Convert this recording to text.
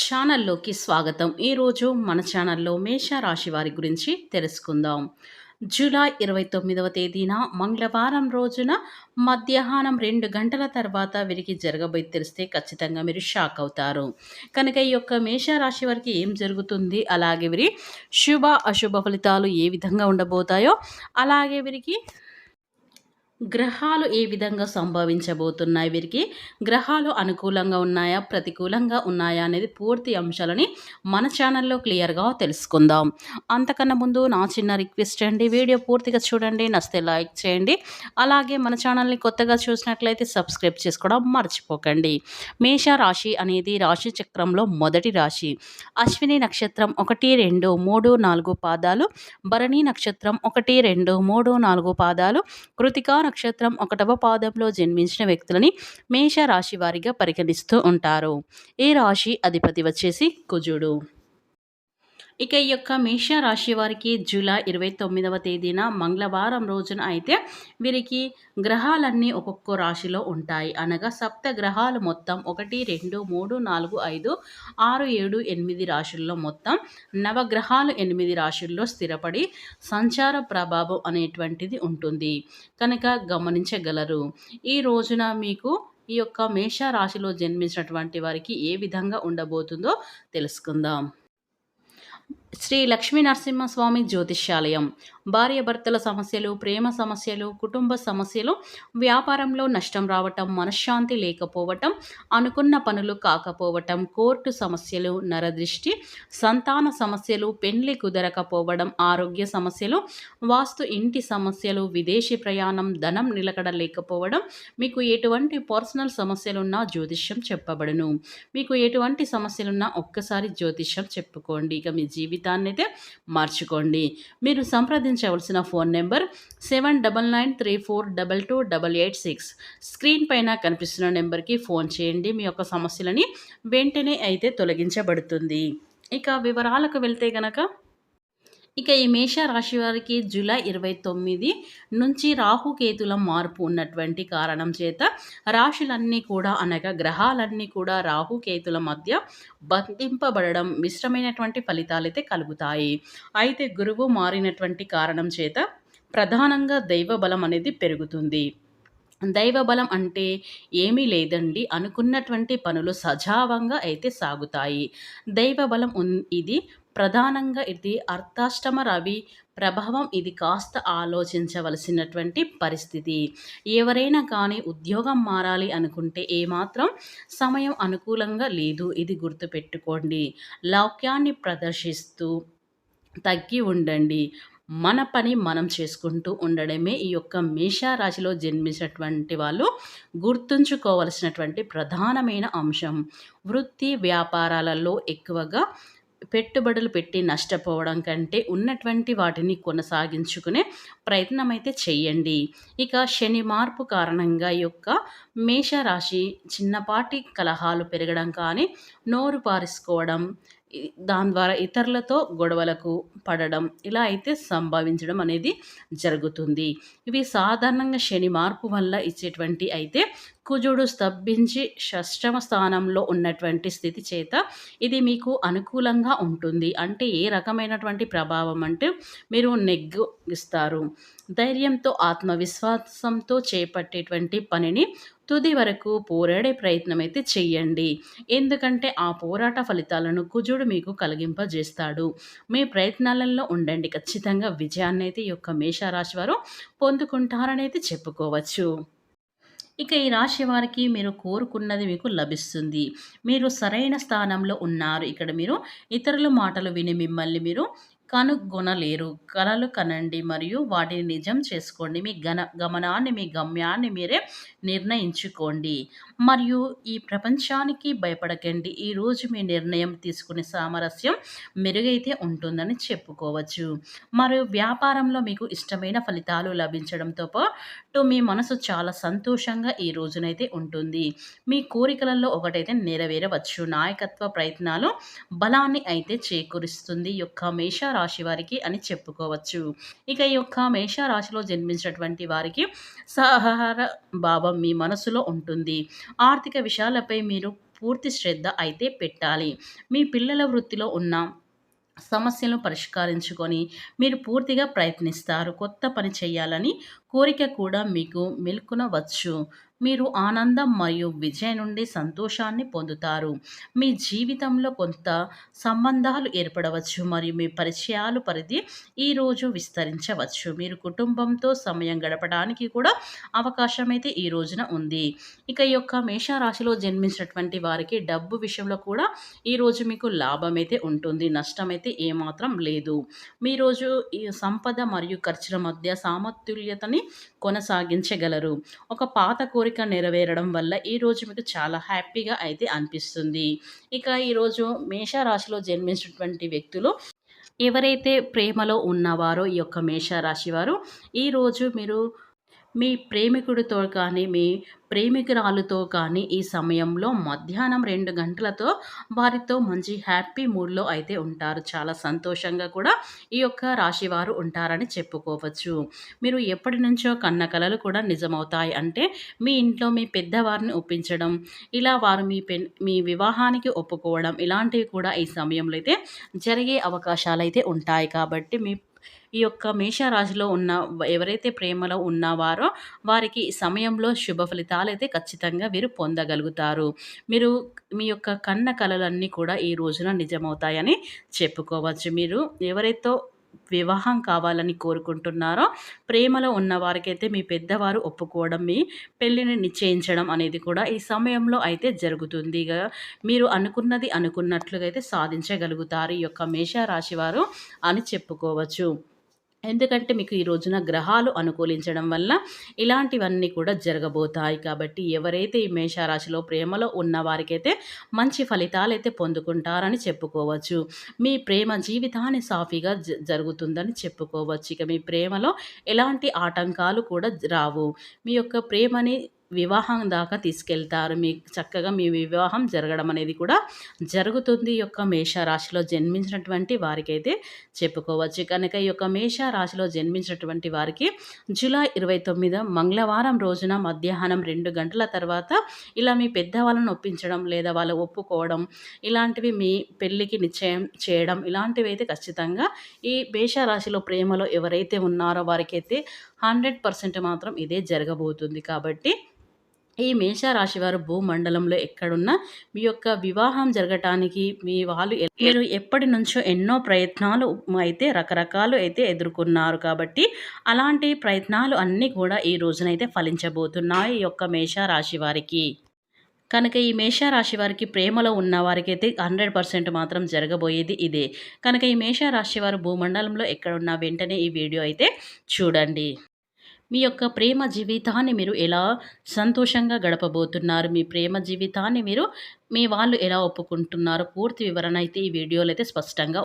ఛానల్లోకి స్వాగతం. ఈరోజు మన ఛానల్లో మేషరాశి వారి గురించి తెలుసుకుందాం. జూలై ఇరవై తొమ్మిదవ తేదీన మంగళవారం రోజున మధ్యాహ్నం రెండు గంటల తర్వాత వీరికి జరగబోయి తెలిస్తే ఖచ్చితంగా మీరు షాక్ అవుతారు. కనుక ఈ యొక్క మేషరాశి వారికి ఏం జరుగుతుంది? అలాగే వీరి శుభ అశుభ ఫలితాలు ఏ విధంగా ఉండబోతాయో అలాగే వీరికి గ్రహాలు ఏ విధంగా సంభవించబోతున్నాయి? వీరికి గ్రహాలు అనుకూలంగా ఉన్నాయా? ప్రతికూలంగా ఉన్నాయా? అనేది పూర్తి అంశాలని మన ఛానల్లో క్లియర్గా తెలుసుకుందాం. అంతకన్నా ముందు నా చిన్న రిక్వెస్ట్ అండి వీడియో పూర్తిగా చూడండి నచ్చితే లైక్ చేయండి. అలాగే మన ఛానల్ని కొత్తగా చూసినట్లయితే సబ్స్క్రైబ్ చేసుకోవడం మర్చిపోకండి. మేష రాశి అనేది రాశి చక్రంలో మొదటి రాశి. అశ్విని నక్షత్రం ఒకటి రెండు మూడు నాలుగు పాదాలు. భరణి నక్షత్రం ఒకటి రెండు మూడు నాలుగు పాదాలు. కృతికా నక్షత్రం ఒకటవ పాదంలో జన్మించిన వ్యక్తులని మేష రాశి వారిగా పరిగణిస్తూ ఉంటారు. ఈ రాశి అధిపతి వచ్చేసి కుజుడు? ఇక ఈ యొక్క మేష రాశి వారికి జూలై ఇరవై తొమ్మిదవ తేదీన మంగళవారం రోజున అయితే వీరికి గ్రహాలన్నీ ఒక్కొక్క రాశిలో ఉంటాయి. అనగా సప్త గ్రహాలు మొత్తం ఒకటి రెండు మూడు నాలుగు ఐదు ఆరు ఏడు ఎనిమిది రాశుల్లో మొత్తం నవగ్రహాలు ఎనిమిది రాశుల్లో స్థిరపడి సంచార ప్రభావం అనేటువంటిది ఉంటుంది. కనుక గమనించగలరు. ఈ రోజున మీకు ఈ యొక్క మేష రాశిలో జన్మించినటువంటి వారికి ఏ విధంగా ఉండబోతుందో తెలుసుకుందాం. శ్రీ లక్ష్మీ నరసింహస్వామి జ్యోతిష్యాలయం. భార్యాభర్తల సమస్యలు ప్రేమ సమస్యలు కుటుంబ సమస్యలు వ్యాపారంలో నష్టం రావటం మనశ్శాంతి లేకపోవటం అనుకున్న పనులు కాకపోవటం కోర్టు సమస్యలు నరదృష్టి సంతాన సమస్యలు పెళ్ళి కుదరకపోవడం ఆరోగ్య సమస్యలు వాస్తు ఇంటి సమస్యలు విదేశీ ప్రయాణం ధనం నిలకడ లేకపోవడం మీకు ఎటువంటి పర్సనల్ సమస్యలున్నా జ్యోతిష్యం చెప్పబడును. మీకు ఎటువంటి సమస్యలున్నా ఒక్కసారి జ్యోతిష్యం చెప్పుకోండి. ఇక మీ జీవితాన్ని అయితే మార్చుకోండి. మీరు సంప్రదించవలసిన phone number seven double nine three four double two double eight six. Screen పైన కనిపిస్తున్న నెంబర్కి ఫోన్ చేయండి. మీ యొక్క సమస్యలని వెంటనే అయితే తొలగించబడుతుంది. ఇక వివరాలకు వెళ్తే గనక ఇక ఈ మేష రాశి వారికి జూలై ఇరవై తొమ్మిది నుంచి రాహుకేతుల మార్పు ఉన్నటువంటి కారణం చేత రాశులన్నీ కూడా అనగా గ్రహాలన్నీ కూడా రాహుకేతుల మధ్య బంధింపబడడం మిశ్రమైనటువంటి ఫలితాలు అయితే కలుగుతాయి. అయితే గురువు మారినటువంటి కారణం చేత ప్రధానంగా దైవ బలం అనేది పెరుగుతుంది. దైవ బలం అంటే ఏమీ లేదండి. అనుకున్నటువంటి పనులు సజావంగా అయితే సాగుతాయి. దైవ బలం ఇది ప్రధానంగా ఇది అర్థాష్టమ రవి ప్రభావం ఇది కాస్త ఆలోచించవలసినటువంటి పరిస్థితి. ఎవరైనా కానీ ఉద్యోగం మారాలి అనుకుంటే ఏమాత్రం సమయం అనుకూలంగా లేదు. ఇది గుర్తుపెట్టుకోండి. లౌక్యాన్ని ప్రదర్శిస్తూ తగ్గి ఉండండి. మన పని మనం చేసుకుంటూ ఉండడమే ఈ యొక్క మేషారాశిలో జన్మించినటువంటి వాళ్ళు గుర్తుంచుకోవలసినటువంటి ప్రధానమైన అంశం. వృత్తి వ్యాపారాలలో ఎక్కువగా పెట్టుబడులు పెట్టి నష్టపోవడం కంటే ఉన్నటువంటి వాటిని కొనసాగించుకునే ప్రయత్నం అయితే చేయండి ఇక శని మార్పు కారణంగా యొక్క మేషరాశి చిన్నపాటి కలహాలు పెరగడం కానీ నోరు పారేసుకోవడం దాని ద్వారా ఇతరులతో గొడవలకు పడడం ఇలా అయితే సంభవించడం అనేది జరుగుతుంది. ఇవి సాధారణంగా శని మార్పు వల్ల ఇచ్చేటువంటి అయితే కుజుడు స్తంభించి షష్టమ స్థానంలో ఉన్నటువంటి స్థితి చేత ఇది మీకు అనుకూలంగా ఉంటుంది. అంటే ఏ రకమైనటువంటి ప్రభావం అంటే మీరు నెగ్గిస్తారు. ధైర్యంతో ఆత్మవిశ్వాసంతో చేపట్టేటువంటి పనిని తుది వరకు పోరాడే ప్రయత్నం అయితే చెయ్యండి. ఎందుకంటే ఆ పోరాట ఫలితాలను కుజుడు మీకు కలిగింపజేస్తాడు. మీ ప్రయత్నాలలో ఉండండి. ఖచ్చితంగా విజయాన్ని అయితే ఈ యొక్క మేషరాశి వారు పొందుకుంటారనైతే చెప్పుకోవచ్చు. ఇక ఈ రాశి వారికి మీరు కోరుకున్నది మీకు లభిస్తుంది. మీరు సరైన స్థానంలో ఉన్నారు. ఇక్కడ మీరు ఇతరుల మాటలు విని మిమ్మల్ని మీరు కనుగొనలేరు. కలలు కనండి మరియు వాటిని నిజం చేసుకోండి. మీ గన గమనాన్ని మీ గమ్యాన్ని మీరే నిర్ణయించుకోండి. మరియు ఈ ప్రపంచానికి భయపడకండి. ఈరోజు మీ నిర్ణయం తీసుకునే సామరస్యం మెరుగైతే ఉంటుందని చెప్పుకోవచ్చు. మరియు వ్యాపారంలో మీకు ఇష్టమైన ఫలితాలు లభించడంతో పాటు మీ మనసు చాలా సంతోషంగా ఈ రోజునైతే ఉంటుంది. మీ కోరికలలో ఒకటైతే నెరవేరవచ్చు. నాయకత్వ ప్రయత్నాలు బలాన్ని అయితే చేకూరుస్తుంది. యొక్క మేష రాశి వారికి అని చెప్పుకోవచ్చు. ఇక ఈ యొక్క మేషరాశిలో జన్మించినటువంటి వారికి సహహార భావం మీ మనసులో ఉంటుంది. ఆర్థిక విషయాలపై మీరు పూర్తి శ్రద్ధ అయితే పెట్టాలి. మీ పిల్లల వృత్తిలో ఉన్న సమస్యలను పరిష్కరించుకొని మీరు పూర్తిగా ప్రయత్నిస్తారు. కొత్త పని చేయాలని కోరిక కూడా మీకు మెలుకునవచ్చు. మీరు ఆనందం మరియు విజయం నుండి సంతోషాన్ని పొందుతారు. మీ జీవితంలో కొంత సంబంధాలు ఏర్పడవచ్చు మరియు మీ పరిచయాలు పరిధి ఈరోజు విస్తరించవచ్చు. మీరు కుటుంబంతో సమయం గడపడానికి కూడా అవకాశం అయితే ఈ రోజున ఉంది. ఇక ఈ యొక్క మేషరాశిలో జన్మించినటువంటి వారికి డబ్బు విషయంలో కూడా ఈరోజు మీకు లాభం అయితే ఉంటుంది. నష్టం అయితే ఏమాత్రం లేదు. మీ రోజు ఈ సంపద మరియు ఖర్చుల మధ్య సామతుల్యతని కొనసాగించగలరు. ఒక పాత కోరిక నెరవేరడం వల్ల ఈరోజు మీకు చాలా హ్యాపీగా అయితే అనిపిస్తుంది. ఇక ఈరోజు మేషరాశిలో జన్మించినటువంటి వ్యక్తులు ఎవరైతే ప్రేమలో ఉన్నవారో ఈ యొక్క మేషరాశి వారు ఈరోజు మీరు మీ ప్రేమికుడితో కానీ మీ ప్రేమికురాలుతో కానీ ఈ సమయంలో మధ్యాహ్నం రెండు గంటలతో వారితో మంచి హ్యాపీ మూడ్లో అయితే ఉంటారు. చాలా సంతోషంగా కూడా ఈ యొక్క రాశివారు ఉంటారని చెప్పుకోవచ్చు. మీరు ఎప్పటి నుంచో కన్న కలలు కూడా నిజమవుతాయి. అంటే మీ ఇంట్లో మీ పెద్దవారిని ఒప్పించడం ఇలా వారు మీ పెన్ మీ వివాహానికి ఒప్పుకోవడం ఇలాంటివి కూడా ఈ సమయంలో అయితే జరిగే అవకాశాలు అయితే ఉంటాయి. కాబట్టి మీ ఈ యొక్క మేషరాశిలో ఉన్న ఎవరైతే ప్రేమలో ఉన్నవారో వారికి సమయంలో శుభ ఫలితాలు అయితే ఖచ్చితంగా వీరు పొందగలుగుతారు. మీరు మీ యొక్క కన్న కలలన్నీ కూడా ఈ రోజున నిజమవుతాయని చెప్పుకోవచ్చు. మీరు ఎవరైతే వివాహం కావాలని కోరుకుంటున్నారో ప్రేమలో ఉన్న వారికైతే మీ పెద్దవారు ఒప్పుకోవడం మీ పెళ్ళిని నిశ్చయించడం అనేది కూడా ఈ సమయంలో అయితే జరుగుతుంది. మీరు అనుకున్నది అనుకున్నట్లుగా అయితే సాధించగలుగుతారు ఈ యొక్క మేషరాశి వారు అని చెప్పుకోవచ్చు. ఎందుకంటే మీకు ఈ రోజున గ్రహాలు అనుకూలించడం వల్ల ఇలాంటివన్నీ కూడా జరగబోతాయి. కాబట్టి ఎవరైతే ఈ మేషరాశిలో ప్రేమలో ఉన్న వారికైతే మంచి ఫలితాలు అయితే పొందుకుంటారని చెప్పుకోవచ్చు. మీ ప్రేమ జీవితాన్ని సాఫీగా జరుగుతుందని చెప్పుకోవచ్చు. ఇక మీ ప్రేమలో ఎలాంటి ఆటంకాలు కూడా రావు. మీ యొక్క ప్రేమని వివాహం దాకా తీసుకెళ్తారు. మీ చక్కగా మీ వివాహం జరగడం అనేది కూడా జరుగుతుంది. ఈ యొక్క మేషరాశిలో జన్మించినటువంటి వారికైతే చెప్పుకోవచ్చు. కనుక ఈ యొక్క మేషరాశిలో జన్మించినటువంటి వారికి జూలై ఇరవై తొమ్మిది మంగళవారం రోజున మధ్యాహ్నం రెండు గంటల తర్వాత ఇలా మీ పెద్దవాళ్ళను ఒప్పించడం లేదా వాళ్ళు ఒప్పుకోవడం ఇలాంటివి మీ పెళ్ళికి నిశ్చయం చేయడం ఇలాంటివి అయితే ఖచ్చితంగా ఈ మేషరాశిలో ప్రేమలో ఎవరైతే ఉన్నారో వారికైతే హండ్రెడ్ పర్సెంట్ మాత్రం ఇదే జరగబోతుంది. కాబట్టి ఈ మేషరాశివారు భూమండలంలో ఎక్కడున్నా మీ యొక్క వివాహం జరగటానికి మీ వాళ్ళు మీరు ఎప్పటి నుంచో ఎన్నో ప్రయత్నాలు అయితే రకరకాలు అయితే ఎదుర్కొన్నారు కాబట్టి అలాంటి ప్రయత్నాలు అన్నీ కూడా ఈ రోజునైతే ఫలించబోతున్నాయి ఈ యొక్క మేషరాశి వారికి కనుక ఈ మేషరాశి వారికి ప్రేమలో ఉన్న వారికైతే హండ్రెడ్ పర్సెంట్ మాత్రం జరగబోయేది ఇదే. కనుక ఈ మేషరాశి వారు భూమండలంలో ఎక్కడున్నా వెంటనే ఈ వీడియో అయితే చూడండి. మీ యొక్క ప్రేమ జీవితాన్ని మీరు ఎలా సంతోషంగా గడపబోతున్నారు? మీ ప్రేమ జీవితాన్ని మీరు మీ వాళ్ళు ఎలా ఒప్పుకుంటున్నారు? పూర్తి వివరణ అయితే ఈ వీడియోలో అయితే స్పష్టంగా